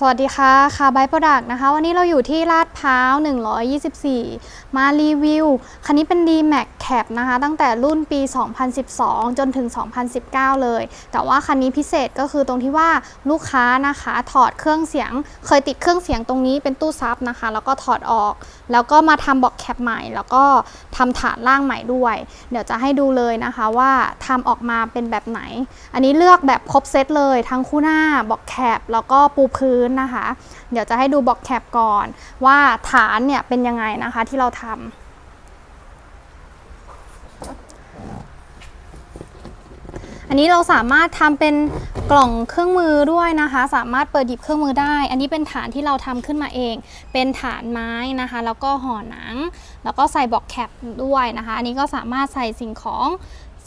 สวัสดีค่ะคาบายโปรดักต์นะคะ วันนี้เราอยู่ที่ลาดพร้าว 124 มารีวิว คันนี้เป็น D-Max Cap นะคะ ตั้งแต่รุ่นปี 2012 จนถึง 2019 เลย แต่ว่าคันนี้พิเศษก็คือตรงที่ว่าลูกค้านะคะ ถอดเครื่องเสียง เคยติดเครื่องเสียงตรงนี้เป็นตู้ซับนะคะ แล้วก็ถอดออก แล้วก็มาทำบอกแคปใหม่ แล้วก็ทำฐานล่างใหม่ด้วย เดี๋ยวจะให้ดูเลยนะคะว่าทำออกมาเป็นแบบไหน อันนี้เลือกแบบครบเซตเลย ทั้งคู่หน้าบอกแคปแล้วก็ปูพื้นนะคะ เดี๋ยวจะให้ดูบอกแคปก่อน ว่าฐานเนี่ยเป็นยังไงนะคะที่เราทำ อันนี้เราสามารถทำเป็นกล่องเครื่องมือด้วยนะคะ สามารถเปิดหยิบเครื่องมือได้ อันนี้เป็นฐานที่เราทำขึ้นมาเอง เป็นฐานไม้นะคะ แล้วก็ห่อหนัง แล้วก็ใส่บอกแคปด้วยนะคะ อันนี้ก็สามารถใส่สิ่งของ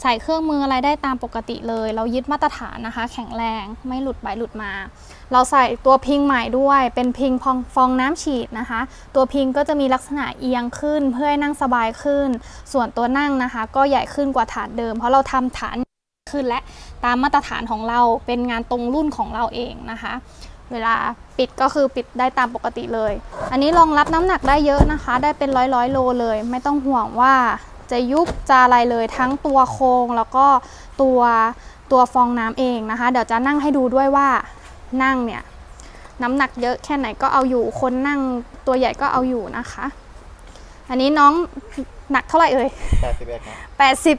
ใส่เครื่องมืออะไรได้ตามปกติเลย เรายึดมาตรฐานนะคะ แข็งแรงไม่หลุดไปหลุดมา เราใส่ตัวพิงใหม่ด้วย เป็นพิงพองฟองน้ำฉีดนะคะ ตัวพิงก็จะมีลักษณะเอียงขึ้นเพื่อให้นั่งสบายขึ้น ส่วนตัวนั่งนะคะ ก็ใหญ่ขึ้นกว่าฐานเดิม เพราะเราทำฐาน ขึ้นและตามมาตรฐานของเราเป็นงานตรงรุ่นของเราเองนะคะ เวลาปิดก็คือปิดได้ตามปกติเลย อันนี้รองรับน้ำหนักได้เยอะนะคะ ได้เป็นร้อยร้อยโลเลย ไม่ต้องห่วงว่าจะยุบจะอะไรเลยทั้งตัวโครงแล้วก็ตัวตัวฟองน้ำเองนะคะ เดี๋ยวจะนั่งให้ดูด้วยว่านั่งเนี่ยน้ำหนักเยอะแค่ไหนก็เอาอยู่ คนนั่งตัวใหญ่ก็เอาอยู่นะคะ อันนี้น้องหนักเท่าไหร่เอ่ยแปดสิบเอ็ดครับ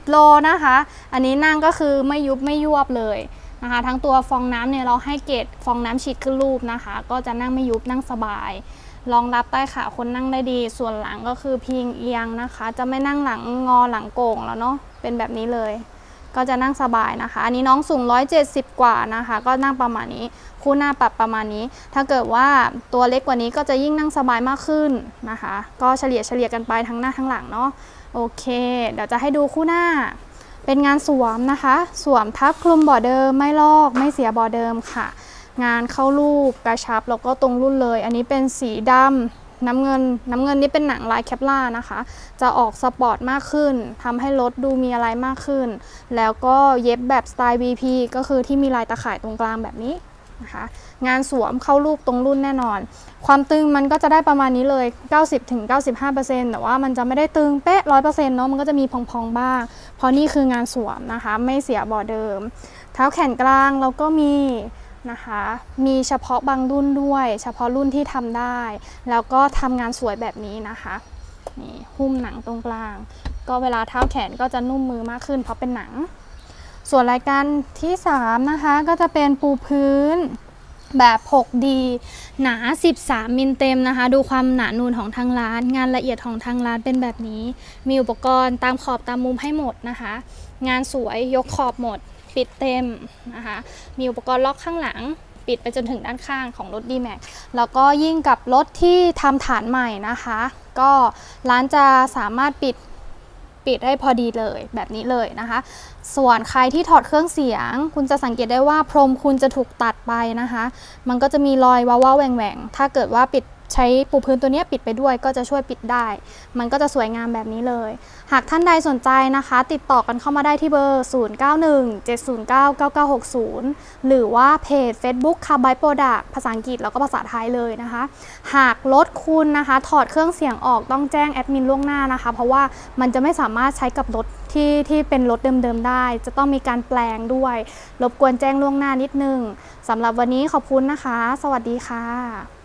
80 โลนะคะ อันนี้นั่งก็คือไม่ยุบไม่ยวบเลยนะคะ ทั้งตัวฟองน้ำเนี่ยเราให้เกรดฟองน้ำฉีดขึ้นรูปนะคะ ก็จะนั่งไม่ยุบนั่งสบาย รองรับใต้ขาคนนั่งได้ดี ส่วนหลังก็คือพิงเอียงนะคะ จะไม่นั่งหลังงอหลังโก่งแล้วเนาะ เป็นแบบนี้เลย ก็จะนั่งสบายนะคะ อันนี้น้องสูง 170 กว่านะคะ ก็นั่งประมาณนี้ คู่หน้าปรับประมาณนี้ ถ้าเกิดว่าตัวเล็กกว่านี้ก็จะยิ่งนั่งสบายมากขึ้นนะคะ ก็เฉลี่ยเฉลี่ยกันไปทั้งหน้าทั้งหลังเนาะ โอเค เดี๋ยวจะให้ดูคู่หน้า เป็นงานสวมนะคะ สวมทับคลุมบ่อเดิม ไม่ลอก ไม่เสียบ่อเดิมค่ะ งานเข้ารูปกระชับแล้วก็ตรงรุ่นเลย อันนี้เป็นสีดำ น้ำเงิน น้ำเงินนี่เป็นหนังลายแคปล่านะคะ จะออกสปอร์ตมากขึ้นทำให้รถดูมีอะไรมากขึ้น แล้วก็เย็บแบบสไตล์ VP ก็คือที่มีลายตะข่ายตรงกลางแบบนี้นะคะงานสวมเข้ารูปตรงรุ่นแน่นอน ความตึงมันก็จะได้ประมาณนี้เลย 90-95%แต่ว่ามันจะไม่ได้ตึงเป๊ะ 100%เนาะมันก็จะมีพองๆบ้าง เพราะนี่คืองานสวมนะคะ ไม่เสียบอเดิม เท้าแขนกลางเราก็มี นะคะ มีเฉพาะบางรุ่นด้วย เฉพาะรุ่นที่ทำได้ แล้วก็ทำงานสวยแบบนี้นะคะนี่หุ้มหนังตรงกลาง ก็เวลาเท้าแขนก็จะนุ่มมือมากขึ้นเพราะเป็นหนัง ส่วนรายการที่ 3 นะคะ ก็จะเป็นปูพื้นแบบ 6D หนา 13 มิลเต็มนะคะ ดูความหนานูนของทางร้าน งานละเอียดของทางร้านเป็นแบบนี้ มีอุปกรณ์ตามขอบตามมุมให้หมดนะคะ งานสวยยกขอบหมด ปิดเต็มนะคะมีอุปกรณ์ล็อกข้างหลัง ปิดไปจนถึงด้านข้างของรถ D-Max แล้วก็ยิ่งกับรถที่ทำฐานใหม่นะคะ ก็ร้านจะสามารถปิดปิดได้พอดีเลยแบบนี้เลยนะคะ ส่วนใครที่ถอดเครื่องเสียง คุณจะสังเกตได้ว่าพรมคุณจะถูกตัดไปนะคะ มันก็จะมีรอยว้าวๆแหว่งๆ ถ้าเกิดว่าปิด ใช้ปูพื้นตัวนี้ปิดไปด้วยก็จะช่วยปิดได้ มันก็จะสวยงามแบบนี้เลย หากท่านใดสนใจนะคะ ติดต่อกันเข้ามาได้ที่เบอร์ 0917099960 หรือว่าเพจ Facebook c a r b y Product ภาษาอังกฤษแล้วก็ภาษาไทยเลยนะคะ หากรถคุณนะคะ ถอดเครื่องเสียงออกต้องแจ้งแอดมินล่วงหน้านะคะ เพราะว่ามันจะไม่สามารถใช้กับรถที่ที่เป็นรถเดิมๆได้ จะต้องมีการแปลงด้วย รบกวนแจ้งล่วงหน้านิดนึงสำหรับวันนี้ขอบคุณนะคะ สวัสดีค่ะ